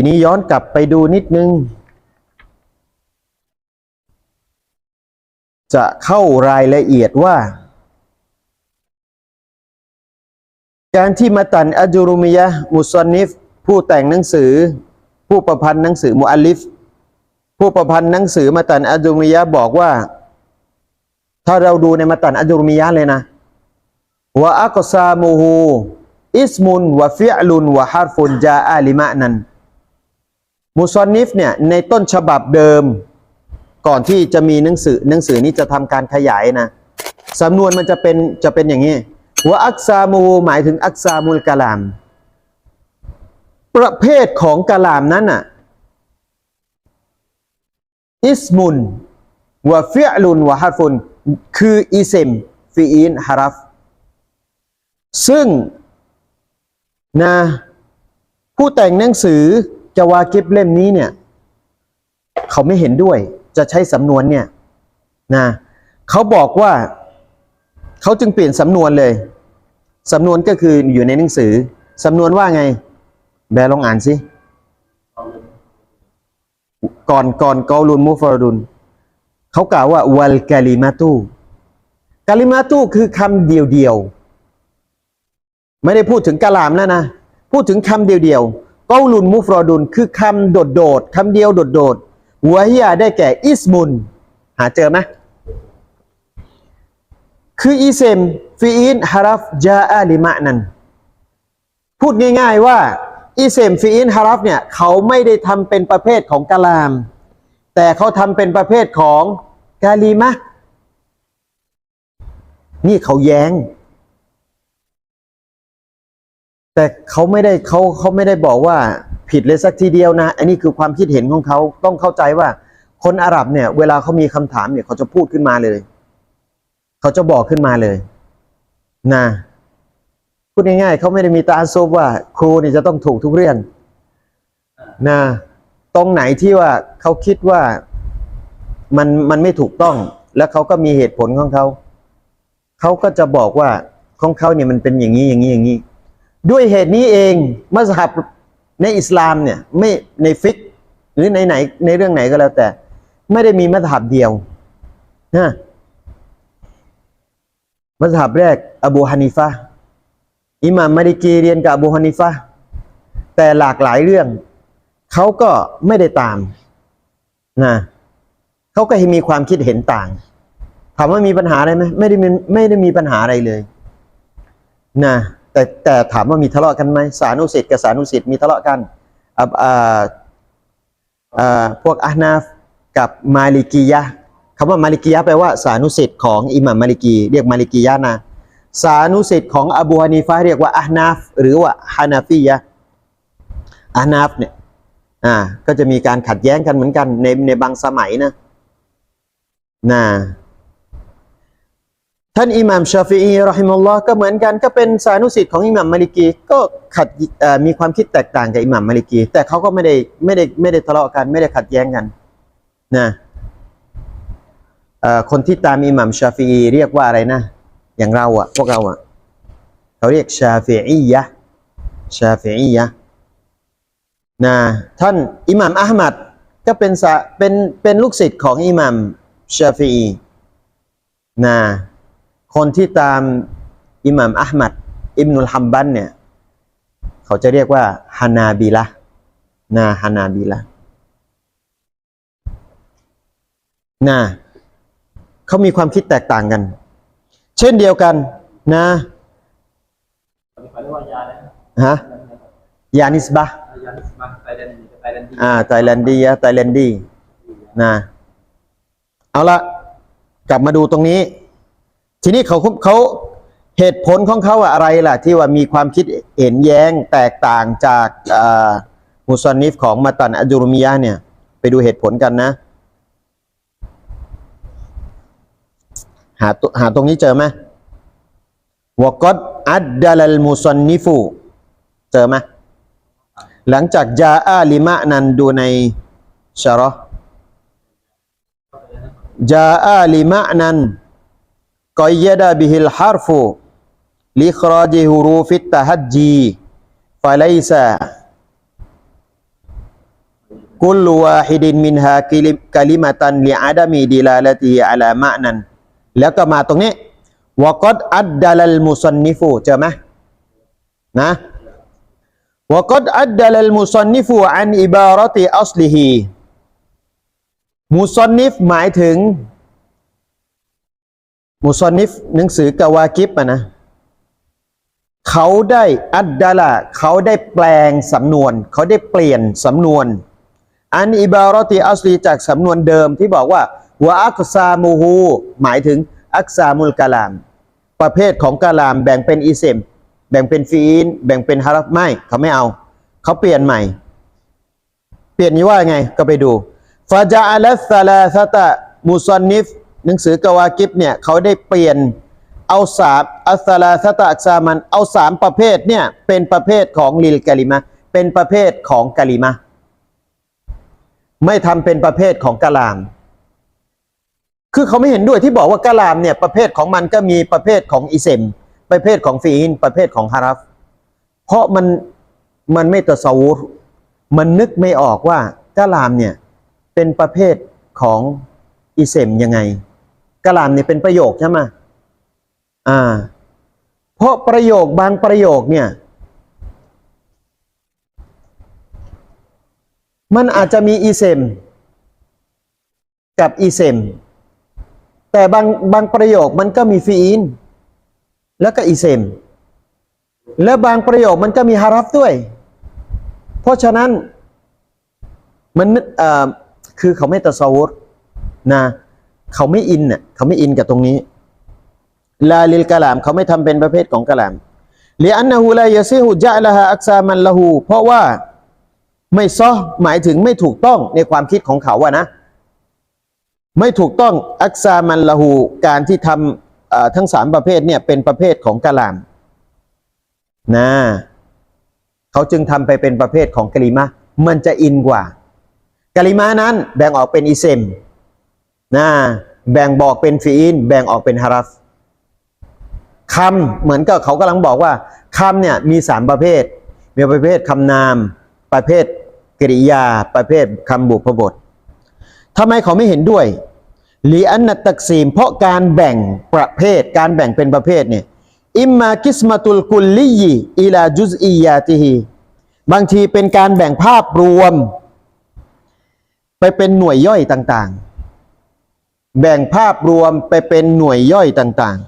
ทีนี้ย้อนกลับไปดูนิดนึง จะเข้ารายละเอียดว่า การที่มาตันอัจุรุมิยะห์มุซอนนิฟ ผู้แต่งหนังสือ ผู้ประพันธ์หนังสือมุอัลลิฟ ผู้ประพันธ์หนังสือมาตันอัจุรุมิยะบอกว่า ถ้าเราดูในมาตันอัจุรุมิยะเลยนะวะอักซามูฮูอิสมุนวะฟิอลุนวะฮารฟุนจาอาลิมะนัน มุซอนนิฟเนี่ยในต้นฉบับเดิม ก่อนที่จะมีหนังสือหนังสือนี้จะทำการขยายนะสำนวนมันจะเป็นจะเป็นอย่างนี้วะอักซามูหมายถึงอักซามุลกะลาม ประเภทของกะลามนั้นน่ะอิสมุนวะฟิอลุนวะฮารฟุนคืออิเซมฟีอินฮารัฟซึ่งนะผู้แต่งหนังสือ จาวากิบเล่มนี้เนี่ย เขาไม่เห็นด้วย จะใช้สำนวนเนี่ยนะเขาบอกว่าเขาจึงเปลี่ยนสำนวนเลยสำนวนก็คืออยู่ในหนังสือสำนวนว่าไง แบลองอ่านสิก่อนก่อนกอลุนมุฟรดุนเขากล่าวว่าวัลกาลิมาตูกาลิมาตูคือคำเดียวเดียวๆไม่ได้พูดถึงกะลามแล้วนะ พูดถึงคำเดียวเดียวๆ กอลุนมุฟรดุนคือคำโดดโดดๆคำเดียวโดดโดดๆหัวฮิยาได้แก่อิสมุน หาเจอไหมคืออีเซมฟีอินฮารัฟจาอาลิมะนันพูดง่ายๆว่าอิเซมฟีอินฮารัฟเนี่ยเขาไม่ได้ทำเป็นประเภทของกะลาม แต่เขาทำเป็นประเภทของกาลีมะนี่เขาแย้ง แต่เขาไม่ได้เขาเขาไม่ได้บอกว่าผิดเลยสักทีเดียวนะ อันนี้คือความคิดเห็นของเขาต้องเข้าใจว่า คนอาหรับเนี่ย เวลาเขามีคำถามเนี่ยเขาจะพูดขึ้นมาเลย เขาจะบอกขึ้นมาเลย นะพูดง่ายๆเขาไม่ได้มีตาอาซุบว่า ครูนี่จะต้องถูกทุกเรื่องนะตรงไหนที่ว่าเขาคิดว่ามันมันไม่ถูกต้อง แล้วเขาก็มีเหตุผลของเขาเขาก็จะบอกว่าของเขาเนี่ยมันเป็นอย่างนี้อย่างนี้อย่างนี้ ด้วยเหตุนี้เองมัสฮับในอิสลามเนี่ยไม่ในฟิกหรือในไหนในเรื่องไหนก็แล้วแต่ ไม่ได้มีมัสฮับเดียวนะมัสฮับแรก อบูฮานิฟะอิหม่ามมาลิกีเรียนกับอบูฮานิฟะแต่หลากหลายเรื่อง เขาก็ไม่ได้ตามนะเขาก็มีความคิดเห็นต่าง ถามว่ามีปัญหาอะไรไหมไม่ได้มีไม่ได้มีปัญหาอะไรเลยนะ แต่แต่ถามว่ามีทะเลาะกันไหมสานุสิทธิ์กับสานุสิทธิ์มีทะเลาะกันพวกอานาฟกับมาลิกียะคำว่ามาลิกียะแปลว่าสานุสิทธิ์ของอิหม่ามมาลิกีเรียกมาลิกียะนะสานุสิทธิ์ของอบูฮานีฟะเรียกว่าอานาฟหรือว่าฮานาฟียะห์อานาฟเนี่ยอ่าก็จะมีการขัดแย้งกันเหมือนกันในในบางสมัยนะนะ ท่านอิหม่ามชาฟิอีรอฮิมุลลอฮ์ก็เหมือนกันก็เป็นสานุสิทธิ์ของอิหม่ามมาลิกี ก็ขัดมีความคิดแตกต่างกับอิหม่ามมาลิกี แต่เขาก็ไม่ได้ไม่ได้ไม่ได้ทะเลาะกัน ไม่ได้ขัดแย้งกันนะคนที่ตามอิหม่ามชาฟิอีเรียกว่าอะไรนะ อย่างเราอะพวกเราอะเขาเรียกชาฟิอียะชาฟิอียะนะท่านอิหม่ามอัลมัดก็เป็นสะเป็นเป็นลูกศิษย์ของอิหม่ามชาฟิอีนะ คนที่ตามอิหม่ามอัลมัดอิบนุลฮัมบันเนี่ยเขาจะเรียกว่าฮานาบิละนะฮานาบิละนะเขามีความคิดแตกต่างกัน เช่นเดียวกันนะเขาเรียกว่ายานะฮะยานิสบะยานิสมาไตแลนด์ไตแลนด์ดีอ่าไตแลนดีไตแลนดีนะเอาละกลับมาดูตรงนี้ ทีนี้เขาเขาเหตุผลของเขาอะอะไรล่ะ ที่ว่ามีความคิดเห็นแย้งแตกต่างจากมุสนิฟของมาตันอัจุรุมิยะเนี่ย ไปดูเหตุผลกันนะ หาตัวหาตรงนี้เจอไหมวกอดอัดดัลลมุสนิฟูเจอไหมหลังจากจาอาลิมะนันดูในชะรอห์จาอาลิมะนัน กอยดะบิฮิลฮารฟูลิคราจิฮุรูฟิตตะฮัจจีฟะไลซะกุลวาฮิดินมินฮากิลิกลิมาตันลิอาดามีดิลาลตีอะลามะนันแล้วก็มาตรงนี้วะกอดอัดดัลลมุซันนิฟูเจอไหมนะวะกอดอัดดัลลมุซันนิฟูอันอิบารติอัสลิฮีมุซันนิฟหมายถึง มุซอนนิฟหนังสือกาวากิบอะนะ เขาได้อัดดาละเขาได้แปลงสำนวน เขาได้เปลี่ยนสำนวน อันอิบารอติอัสลีจากสำนวนเดิมที่บอกว่าวะอักซามูฮูหมายถึงอักซามุลกะลาม ประเภทของกะลามแบ่งเป็นอิเซมแบ่งเป็นฟีนแบ่งเป็นฮารัฟไม่เขาไม่เอา เขาเปลี่ยนใหม่ เปลี่ยนนี้ว่าไงก็ไปดูฟาจาอัลซาลาซาตะมุซอนนิฟ หนังสือกาวากิบเนี่ยเขาได้เปลี่ยนเอาสามอัสลาสตะอักซามันเอาสามประเภทเนี่ยเป็นประเภทของลิลกะลิมะเป็นประเภทของกะลิมะไม่ทำเป็นประเภทของกะลาม คือเขาไม่เห็นด้วยที่บอกว่ากะลามเนี่ยประเภทของมันก็มีประเภทของอิเซมประเภทของฟีนประเภทของฮารัฟ เพราะมันมันไม่ตะสวุรมันนึกไม่ออกว่ากะลามเนี่ยเป็นประเภทของอิเซมยังไง กะลามเนี่ยเป็นประโยคใช่ไหมอ่า เพราะประโยคบางประโยคเนี่ย มันอาจจะมีอีเซม กับอีเซม แต่บางบางประโยคมันก็มีฟีอินแล้วก็อีเซม และบางประโยคมันก็มีฮารัฟด้วย เพราะฉะนั้นมันเอ่อคือเขาไม่ตะสวุรนะ เขาไม่อินน่ะเขาไม่อินกับตรงนี้ลาลิลกะลาม เขาไม่ทำเป็นประเภทของกะลามเลียนนะฮูลายะซิฮุจะละฮะอักซามันละหูเพราะว่าไม่ซอหมายถึงไม่ถูกต้องในความคิดของเขาอะนะ ไม่ถูกต้องอักซามันละหูการที่ทำทั้งสามประเภทเนี่ยเป็นประเภทของกะลามนะเขาจึงทำไปเป็นประเภทของกะลิมะมันจะอินกว่ากะลิมะนั้นแบ่งออกเป็นอิเซม นะแบ่งบอกเป็นฟีอินแบ่งออกเป็นฮารัฟคำเหมือนกับเขากำลังบอกว่าคำเนี่ยมีสามประเภท มีประเภทคำนาม ประเภทกริยา ประเภทคำบุพบททำไมเขาไม่เห็นด้วยลีอันนัตักซีม เพราะการแบ่งประเภท การแบ่งเป็นประเภทเนี่ยอิมมากิสมาตุลกุลลียีอิลาจุซอียาติฮีบางทีเป็นการแบ่งภาพรวม ไปเป็นหน่วยย่อยต่างๆ แบ่งภาพรวมไปเป็นหน่วยย่อยต่าง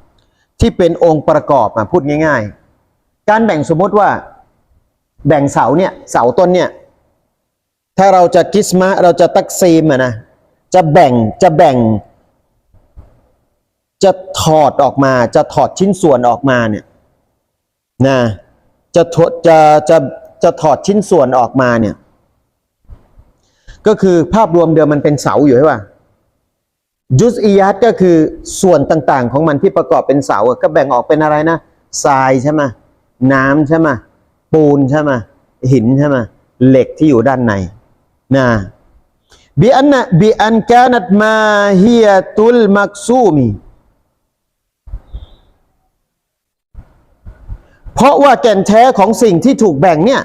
ๆ ที่เป็นองค์ประกอบมาพูดง่าย ๆ การแบ่งสมมติว่า แบ่งเสาเนี่ยเสาต้นเนี่ย ถ้าเราจะกิสมะเราจะตักซีมอะนะจะแบ่งจะแบ่ง จะถอดออกมาจะถอดชิ้นส่วนออกมาเนี่ยนะจะถอดจะจะจะถอดชิ้นส่วนออกมาเนี่ย ก็คือภาพรวมเดิมมันเป็นเสาอยู่ใช่ป่ะ จุสอียัตก็คือส่วนต่างๆ ของมันที่ประกอบเป็นเสาก็แบ่งออกเป็นอะไรนะทรายใช่ไหมน้ำใช่ไหมปูนใช่ไหมหินใช่ไหมเหล็กที่อยู่ด้านในนะบิอันนะบิอันกานัตมาฮิยตุลมักซูมีเพราะว่าแก่นแท้ของสิ่งที่ถูกแบ่งเนี่ย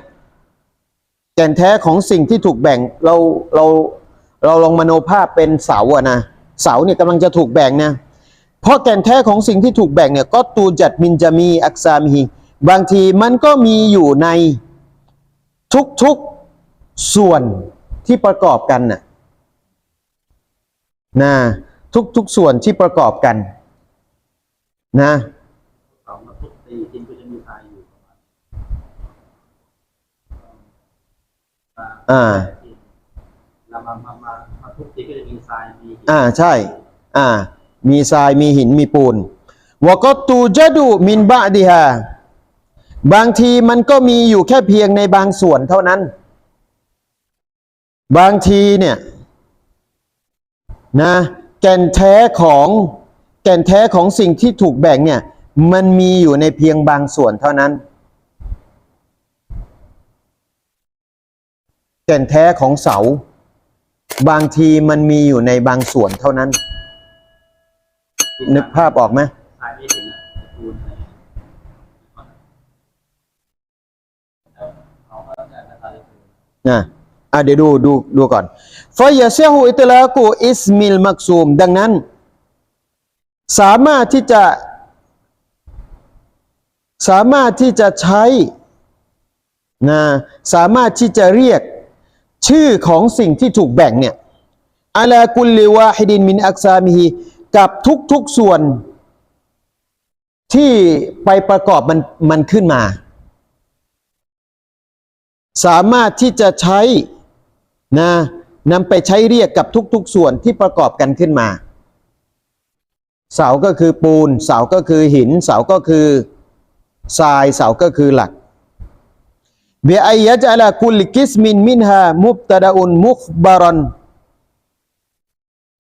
แก่นแท้ของสิ่งที่ถูกแบ่งเราเราเราลองมโนภาพเป็นเสาอะนะ เสาเนี่ยกำลังจะถูกแบ่งนะเพราะแก่นแท้ของสิ่งที่ถูกแบ่งเนี่ยก็ตูจัดมินจะมีอักซามีฮีบางทีมันก็มีอยู่ในทุกๆส่วนที่ประกอบกันน่ะนะทุกๆส่วนที่ประกอบกัน นะเขามา ทุบตีจริงก็จะมีทรายอยู่ประมาณอ่าเรามามามามาทุบตีก็จะมีทรายมีหินอ่าใช่ อ่า มีทรายมีหินมีปูนวก็ตูจะดูมินบะดิฮาบางทีมันก็มีอยู่แค่เพียงในบางส่วนเท่านั้น บางทีเนี่ย นะ แก่นแท้ของแก่นแท้ของสิ่งที่ถูกแบ่งเนี่ย มันมีอยู่ในเพียงบางส่วนเท่านั้น แก่นแท้ของเสา บางทีมันมีอยู่ในบางส่วนเท่านั้น นึกภาพออกไหมทรายไม่เห็นะปูนอะไรเออเขาก็จะทรายปูนนะอะเดี๋ยวดูดูดูก่อนฟยาเซฮูอิตลากูอิสมิลมักซูม ดังนั้น สามารถที่จะ สามารถที่จะใช้นะสามารถที่จะเรียก ชื่อของสิ่งที่ถูกแบ่งเนี่ยอาลากุลลิวาฮิดินมินอักซามิฮีกับทุกๆส่วน ที่ไปประกอบมันมันขึ้นมา สามารถที่จะใช้นะนำไปใช้เรียกกับทุกๆส่วนที่ประกอบกันขึ้นมา เสาก็คือปูน เสาก็คือหิน เสาก็คือทราย เสาก็คือหลัก บียยะจะลกุลกิสมินมินฮามุบตะดาอุนมุขบารอน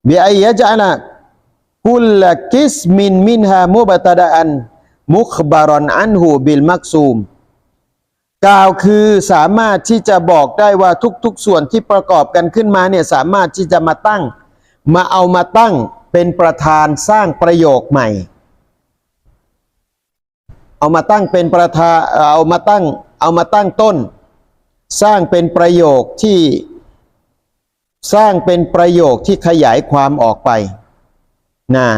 เบียยะจะลกุลกิสมินมินฮามุบตะดาอันมุขบารอนอันหูบิลมักซูมกล่าวคือสามารถที่จะบอกได้ว่าทุกๆส่วนที่ประกอบกันขึ้นมาเนี่ยสามารถที่จะมาตั้ง มาเอามาตั้งเป็นประธานสร้างประโยคใหม่ เอามาตั้งเป็นประธานเอามาตั้งเอามาตั้งต้น สร้างเป็นประโยคที่สร้างเป็นประโยคที่ขยายความออกไปนะ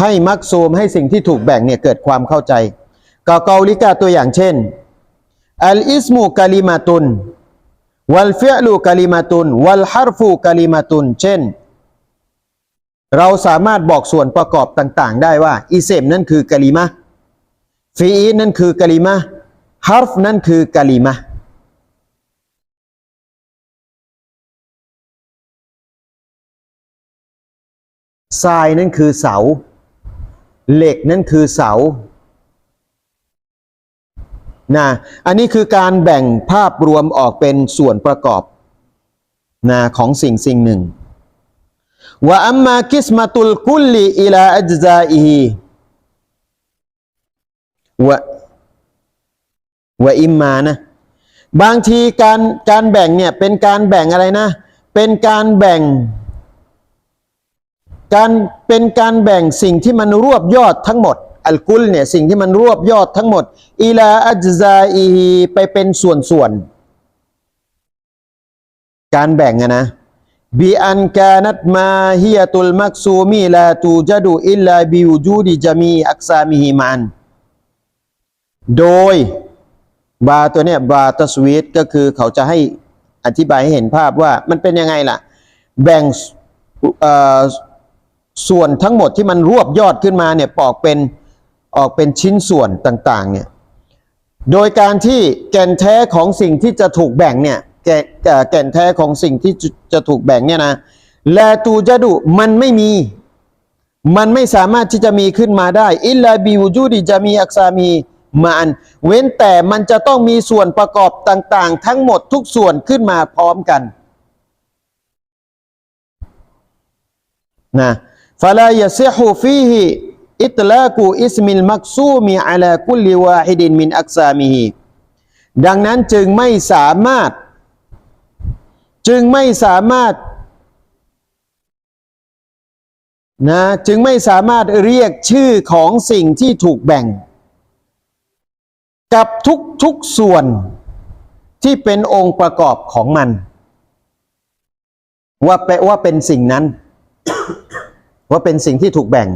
ให้มักซูมให้สิ่งที่ถูกแบ่งเนี่ยเกิดความเข้าใจกาเกาลิกาตัวอย่างเช่นอัลอิสมูกะลิมาตุนวัลฟิอลูกะลิมาตุนวัลฮารฟูกะลิมาตุนเช่น เราสามารถบอกส่วนประกอบต่าง ๆ ได้ว่าอิเซมนั่นคือกะลิมะ ฟีอีนั่นคือกะลิมะฮาร์ฟนั่นคือกะลิมะทรายนั่นคือเสา เหล็กนั่นคือเสานะอันนี้คือการแบ่งภาพรวมออกเป็นส่วนประกอบนะของสิ่งสิ่งหนึ่งว่าอัมมากิสมาตุลกุลลีอิลาอัจซาอีฮี วะวะอิมมานะ บางทีการการแบ่งเนี่ยเป็นการแบ่งอะไรนะ เป็นการแบ่ง การเป็นการแบ่งสิ่งที่มันรวบยอดทั้งหมด อัลกุลเนี่ยสิ่งที่มันรวบยอดทั้งหมดอิลาอัจซาอีฮีไปเป็นส่วนๆการแบ่งอะนะบีอันกานัตมาฮิยตุลมักซูมีลาตูจดูอิลลาบิวจูดิจามีอักซามิฮิมัน โดยบาตัวเนี้ยบาตสวีตก็คือเขาจะให้อธิบายให้เห็นภาพว่ามันเป็นยังไงล่ะ แบ่งส่วนทั้งหมดที่มันรวบยอดขึ้นมาเนี่ยออกเป็นออกเป็นชิ้นส่วนต่างๆเนี่ยโดยการที่แก่นแท้ของสิ่งที่จะถูกแบ่งเนี่ยแก่แก่นแท้ของสิ่งที่จะจะถูกแบ่งเนี่ยนะแลตูจะดุมันไม่มี มันไม่สามารถที่จะมีขึ้นมาได้ อิลลาบิวจูดิจะมีอักษามี มาอันเว้นแต่มันจะต้องมีส่วนประกอบต่างๆ ทั้งหมดทุกส่วนขึ้นมาพร้อมกันนะฟลายซิฮูฟีฮิอิตลากูอิสมิลมักซูมีอาลาคุลิวาฮิดินมินอักซามิฮิดังนั้นจึงไม่สามารถ จึงไม่สามารถนะจึงไม่สามารถเรียกชื่อของสิ่งที่ถูกแบ่ง กับทุกทุกส่วนที่เป็นองค์ประกอบของมัน ว่าแปลว่าเป็นสิ่งนั้น ว่าเป็นสิ่งที่ถูกแบ่ง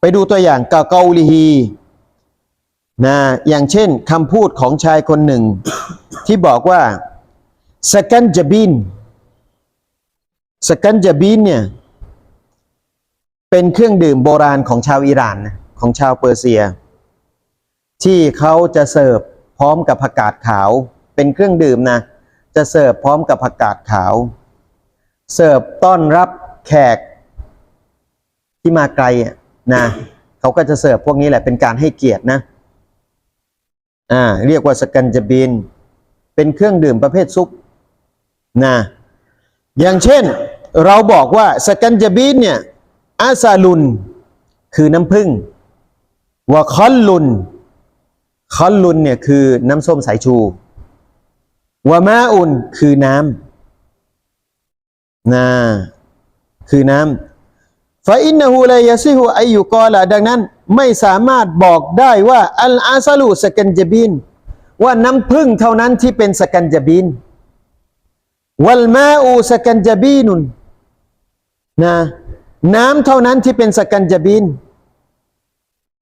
ไปดูตัวอย่างกาเกาลีฮีนะอย่างเช่นคำพูดของชายคนหนึ่ง ที่บอกว่าสกันจบินสกันจบินเนี่ยเป็นเครื่องดื่มโบราณของชาวอิหร่านของชาวเปอร์เซีย ที่เขาจะเสิร์ฟพร้อมกับผักกาดขาว เป็นเครื่องดื่มนะ จะเสิร์ฟพร้อมกับผักกาดขาว เสิร์ฟต้อนรับแขกที่มาไกลนะเขาก็จะเสิร์ฟพวกนี้แหละเป็นการให้เกียรตินะอ่าเรียกว่าสกันจบิน เป็นเครื่องดื่มประเภทซุปนะอย่างเช่นเราบอกว่าสกันจบินเนี่ยอาซาลุน คือน้ำผึ้งว่าคอนลุน คอนลุนเนี่ยคือน้ำส้มสายชูวามาอุนคือน้ำนะคือน้ำฟาอินนหูลายซิฮูอายุกอละดังนั้นไม่สามารถบอกได้ว่าอัลอาซาลูสกันจบิน ว่าน้ำพึ่งเท่านั้นที่เป็นสกันจบิน วัลมาอูสกันจบีนุนนะน้ำเท่านั้นที่เป็นสกันจบีน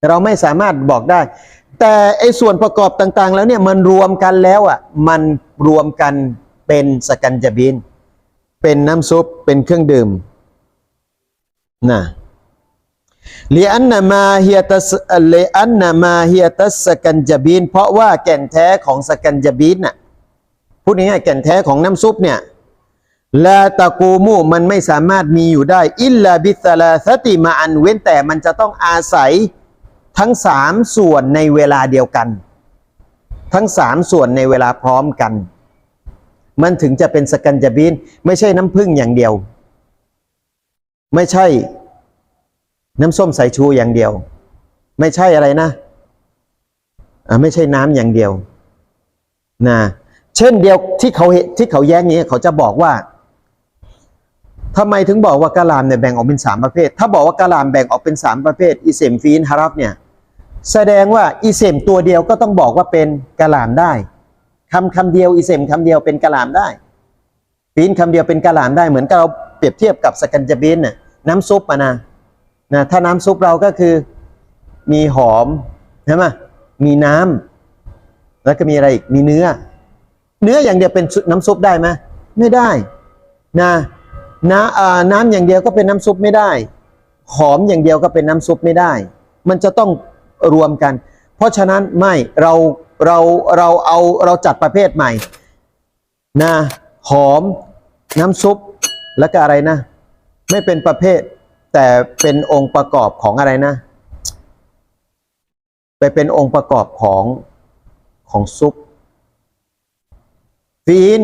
เราไม่สามารถบอกได้ แต่ไอ้ส่วนประกอบต่าง ๆ แล้วเนี่ยมันรวมกันแล้วอะมันรวมกันเป็นสกันจบีนเป็นน้ำซุปเป็นเครื่องดื่มนะลีอันนามาเฮียตัสเลอันนามาเฮียตัสสกันจบีนเพราะว่าแก่นแท้ของสกันจบีนน่ะพูดง่ายๆแก่นแท้ของน้ำซุปเนี่ยลาตะกูมูมันไม่สามารถมีอยู่ได้ อิลลาบิสลาสติมาอันเว้นแต่มันจะต้องอาศัย ทั้งสามส่วนในเวลาเดียวกัน ทั้งสามส่วนในเวลาพร้อมกัน มันถึงจะเป็นสกันจบีนไม่ใช่น้ำผึ้งอย่างเดียว ไม่ใช่น้ำส้มสายชูอย่างเดียว ไม่ใช่อะไรนะอ่าไม่ใช่น้ำอย่างเดียวนะเช่นเดียวที่เขาเห็นที่เขาแย้งนี้เขาจะบอกว่าทำไมถึงบอกว่ากะลามเนี่ยแบ่งออกเป็นสามประเภท ถ้าบอกว่ากะลามแบ่งออกเป็นสามประเภทอิเซมฟีนฮารับเนี่ย แสดงว่าอิเซมตัวเดียวก็ต้องบอกว่าเป็นกะหลามได้คำคำเดียวอิเซมคำเดียวเป็นกะหลามได้ฟีนคำเดียวเป็นกะหล่ำได้เหมือนกับเราเปรียบเทียบกับสกันจบินน่ะน้ำซุปอะนะนะถ้าน้ำซุปเราก็คือมีหอมใช่ไหมมีน้ำแล้วก็มีอะไรอีกมีเนื้อ เนื้ออย่างเดียวเป็นน้ำซุปได้ไหมไม่ได้นะน้ำอ่าน้ำอย่างเดียวก็เป็นน้ำซุปไม่ได้ หอมอย่างเดียวก็เป็นน้ำซุปไม่ได้ มันจะต้อง รวมกัน เพราะฉะนั้นไม่เราเราเราเอาเราจัดประเภทใหม่นะหอมน้ำซุปแล้วก็อะไรนะ ไม่เป็นประเภท แต่เป็นองค์ประกอบของอะไรนะ ไปเป็นองค์ประกอบของของซุปฟีน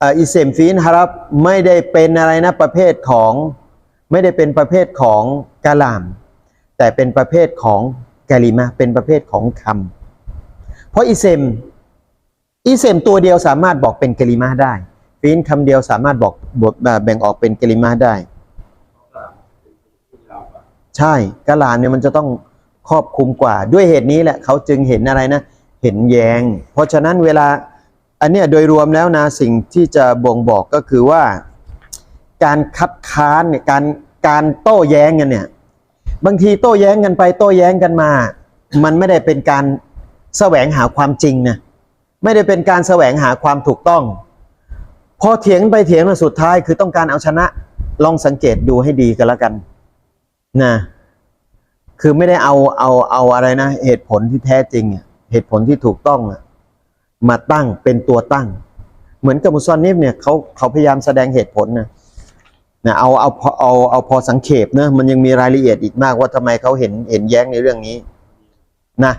อิเซมฟีนฮารับไม่ได้เป็นอะไรนะประเภทของไม่ได้เป็นประเภทของกะหลาม แต่เป็นประเภทของกะลิมะเป็นประเภทของคำเพราะอิเซมอีเซมตัวเดียวสามารถบอกเป็นกะลิมาได้ฟีนคำเดียวสามารถบอกบทแบ่งออกเป็นกะลิมาได้ ใช่กะลามเนี่ยมันจะต้องครอบคลุมกว่า ด้วยเหตุนี้แหละเขาจึงเห็นอะไรนะ เห็นแยงเพราะฉะนั้นเวลาอันเนี้ยโดยรวมแล้วนะสิ่งที่จะบ่งบอกก็คือว่า การคัดค้านเนี่ยการการโต้แย้งกันเนี่ย บางทีโต้แย้งกันไปโต้แย้งกันมา มันไม่ได้เป็นการแสวงหาความจริงนะไม่ได้เป็นการแสวงหาความถูกต้อง พอเถียงไปเถียงมาสุดท้ายคือต้องการเอาชนะ ลองสังเกตดูให้ดีกันแล้วกันนะคือไม่ได้เอาเอาเอาอะไรนะ เหตุผลที่แท้จริง เหตุผลที่ถูกต้องมาตั้งเป็นตัวตั้ง เหมือนกับมุซอนนิฟเนี่ยเขาเขาพยายามแสดงเหตุผลนะ นะเอาเอาพอเอาเอาพอสังเขปนะมันยังมีรายละเอียดอีกมากว่าทำไมเขาเห็นเห็นแย้งในเรื่องนี้นะ